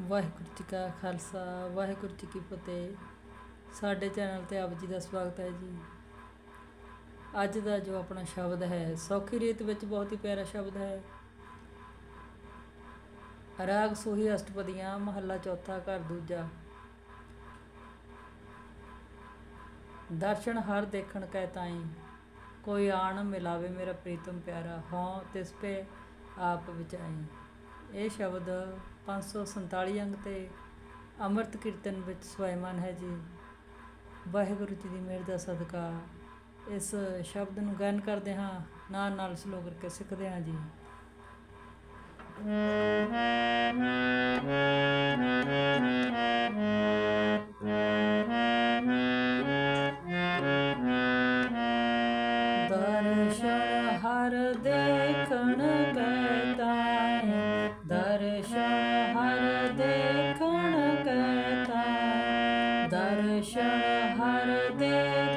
ਵਾਹਿਗੁਰੂ ਜੀ ਕਾ ਖਾਲਸਾ, ਵਾਹਿਗੁਰੂ ਜੀ ਕੀ ਫਤਿਹ। ਸਾਡੇ ਚੈਨਲ ਤੇ ਆਪ ਜੀ ਦਾ ਸਵਾਗਤ ਹੈ ਜੀ। ਅੱਜ ਦਾ ਜੋ ਆਪਣਾ ਸ਼ਬਦ ਹੈ, ਸੌਖੀ ਰੀਤ ਵਿੱਚ ਬਹੁਤ ਹੀ ਪਿਆਰਾ ਸ਼ਬਦ ਹੈ। ਰਾਗ ਸੋਹੀ ਅਸ਼ਟਪਦੀਆਂ, ਮਹੱਲਾ ਚੌਥਾ, ਘਰ ਦੂਜਾ। ਦਰਸ਼ਨ ਹਰ ਦੇਖਣ ਕੈ ਤਾਈ, ਕੋਈ ਆਣ ਮਿਲਾਵੇ ਮੇਰਾ ਪ੍ਰੀਤਮ ਪਿਆਰਾ, ਹਉ ਤਿਸ ਪੇ ਆਪ ਵਿਚਾਈ। ਇਹ ਸ਼ਬਦ 547 ਅੰਗ ਤੇ ਅੰਮ੍ਰਿਤ ਕੀਰਤਨ ਵਿੱਚ ਸਵੈਮਾਨ ਹੈ ਜੀ। ਵਾਹਿਗੁਰੂ ਜੀ ਦੀ ਮਿਹਰ ਦਾ ਸਦਕਾ ਇਸ ਸ਼ਬਦ ਨੂੰ ਗਾਇਨ ਕਰਦੇ ਹਾਂ ਨਾਲ ਨਾਲ ਸਲੋ ਕਰਕੇ ਸਿੱਖਦੇ ਹਾਂ ਜੀ। Bernadette.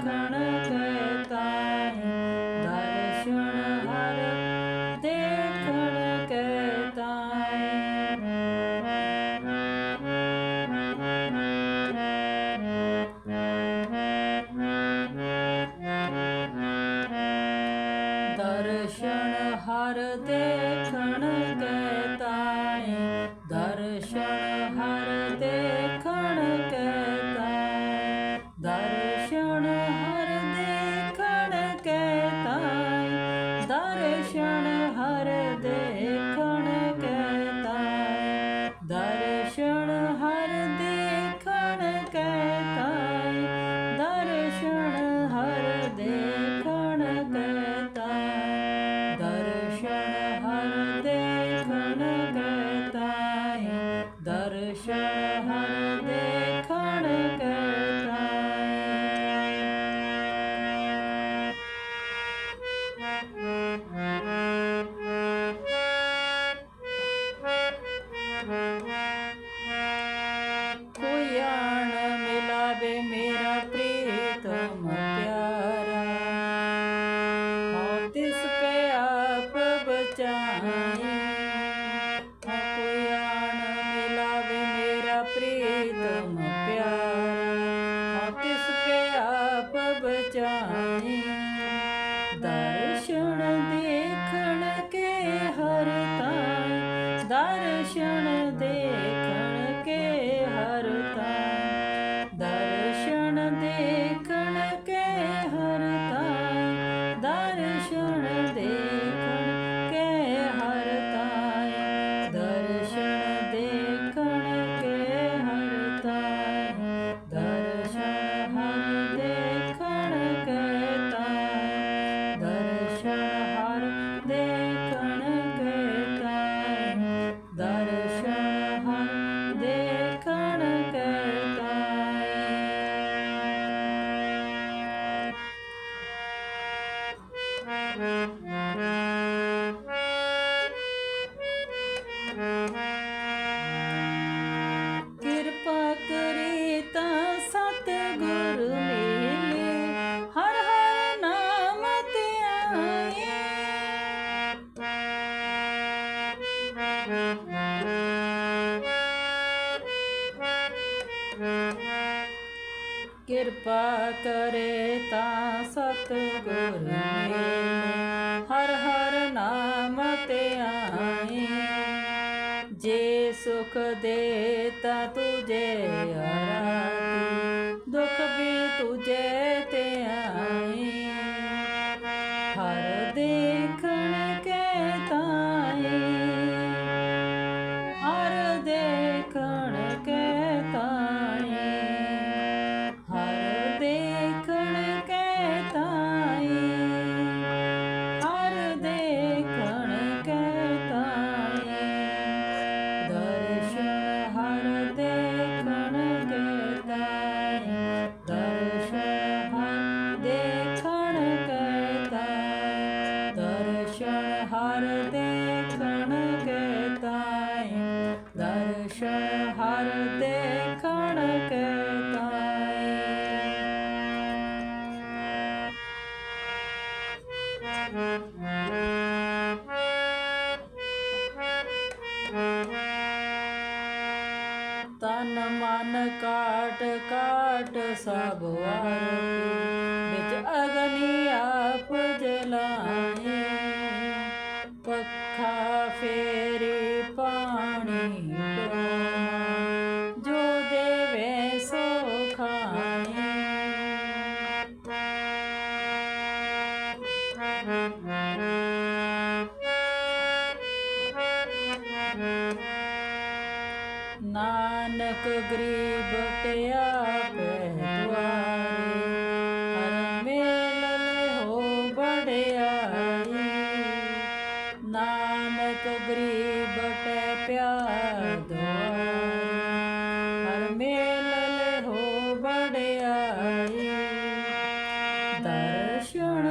i Yeah. Mm-hmm. ਕਿਰਪਾ ਕਰੇ ਤਾਂ ਸਤਿਗੁਰ ਮਿਲੇ ਹਰ ਹਰ ਨਾਮ ਤੇ ਆਈ। ਜੇ ਸੁਖ ਦੇ ਤਾ ਤੁਝੇ ਆਰਾਤੀ ਦੁਖ ਵੀ ਤੁਝੇ ਹਰ ਦੇਖਣ ਕੇ ਤਨ ਮਨ ਕਾਟ ਕਾਟ ਸਭ ਵਾਰ ਨਾਨਕ ਗਰੀਬ ਟਿਆ ਪੈ ਦੁਆਰੇ, ਹਰ ਮੇਲ ਹੋ ਬੜਿਆਈ ਨਾਨਕ ਗਰੀਬ ਟੈ ਪਿਆ ਦੁਆਰੇ, ਹਰ ਮੇਲ ਹੋ ਬੜਿਆਈ ਦਰਸ਼ਨ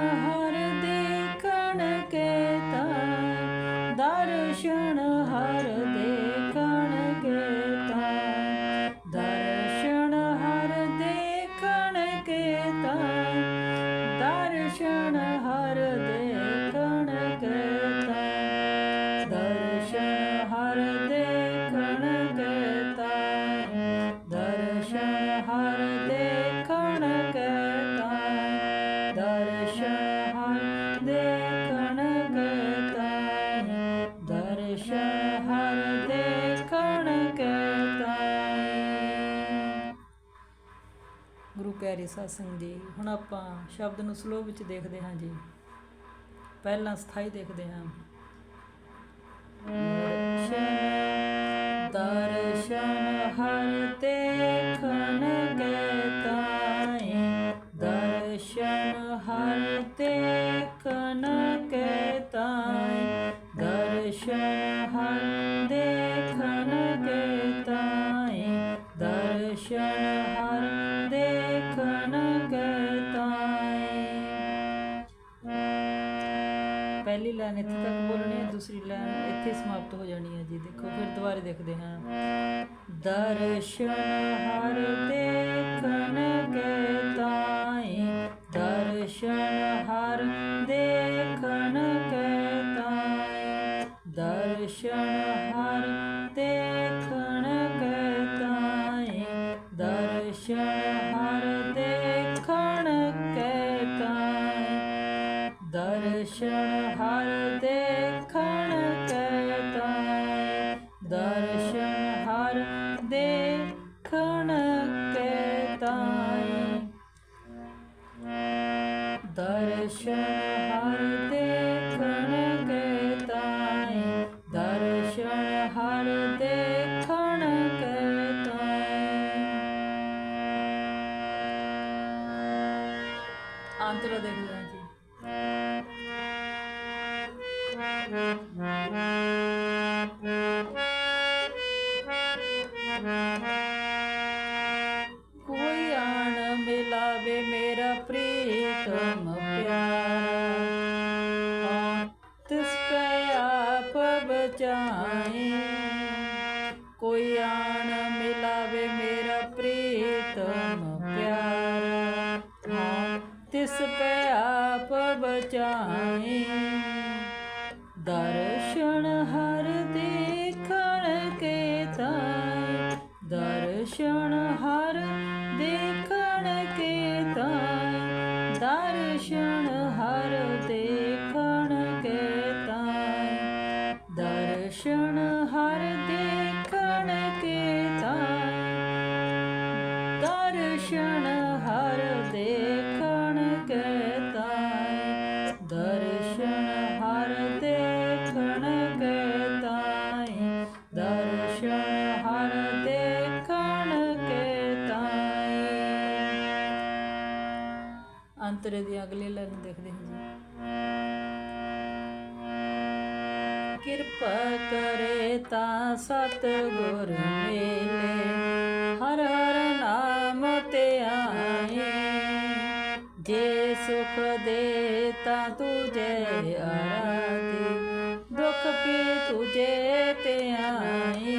ਪਿਆਰੇ ਸਾਧ ਜੀ, ਹੁਣ ਆਪਾਂ ਸ਼ਬਦ ਨੂੰ ਸਲੋ ਵਿੱਚ ਦੇਖਦੇ ਹਾਂ ਜੀ। ਪਹਿਲਾਂ ਸਥਾਈ ਦੇਖਦੇ ਹਾਂ। ਦਰਸ਼ਨ ਦਰਸ਼ਨ ਹਰ ਦੇਖਣ ਕੇ ਤਾਈ। ਦਰਸ਼ਨ ਹਰ ਦੇਖਣ ਪਹਿਲੀ ਲਾਈਨ ਇੱਥੇ ਤੱਕ ਬੋਲਣੀ ਹੈ ਦੂਸਰੀ ਲਾਈਨ ਇੱਥੇ ਸਮਾਪਤ ਹੋ ਜਾਣੀ ਹੈ ਜੀ। ਦੇਖੋ ਫਿਰ ਦੁਬਾਰੇ ਦੇਖਦੇ ਹਾਂ। ਦਰਸ਼ਨ ਹਰ ਦੇਖਣ ਕੇ ਤਾਈ ਦਰਸ਼ਨ ਹਰ आंतरा देवी जी Thank you. 家。ਕਿਰਪਾ ਕਰੇ ਤਾਂ ਸਤਿਗੁਰ ਮੇਲੇ। ਹਰ ਹਰ ਨਾਮ ਤੇ ਆਏ। ਜੇ ਸੁਖ ਦੇ ਤਾਂ ਤੁਝੇ ਆਰਾਧੇ। ਦੁਖ ਪੀ ਤੁਝੇ ਤੇ ਆਏ।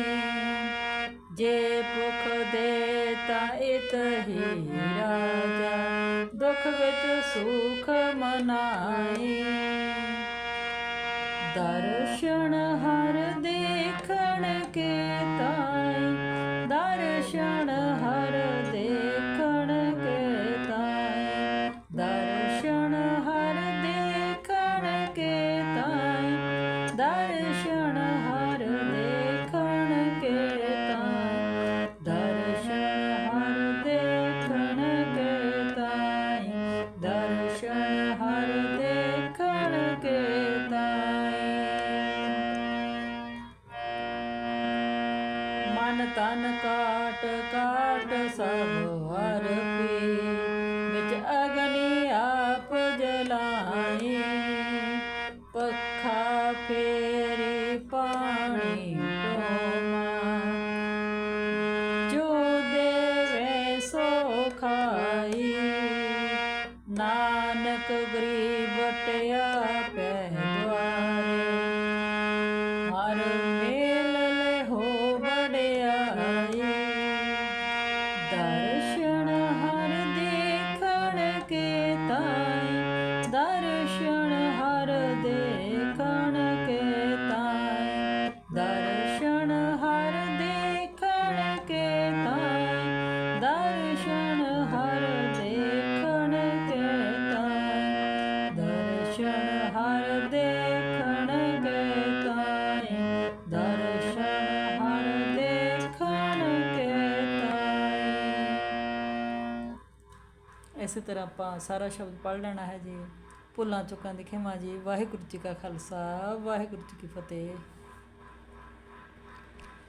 ਜੇ ਭੁਖ ਦੇ ਤਾਂ ਇਤ ਹੀ ਰਾਜਾ। ਦੁਖ ਵਿੱਚ ਸੁਖ ਮਨਾਏ। ਦਰਸ਼ਨ ਹਰ ਦੇ ਤਨ ਤਨ ਕਾਟ ਕਾਟ ਦਰਸ਼ਨ ਹਰ ਦੇਖਣ ਕੇ ਤਾਈ ਦਰਸ਼ਨ ਹਰ ਦੇਖਣ ਕੇ ਤਾਈ ਇਸੇ ਤਰ੍ਹਾਂ ਆਪਾਂ ਸਾਰਾ ਸ਼ਬਦ ਪੜ੍ਹ ਲੈਣਾ ਹੈ ਜੀ। ਭੁੱਲਾਂ ਚੁੱਕਾਂ ਦੀ ਖਿਮਾ ਜੀ। ਵਾਹਿਗੁਰੂ ਜੀ ਕਾ ਖਾਲਸਾ। ਵਾਹਿਗੁਰੂ ਜੀ ਕੀ ਫਤਿਹ।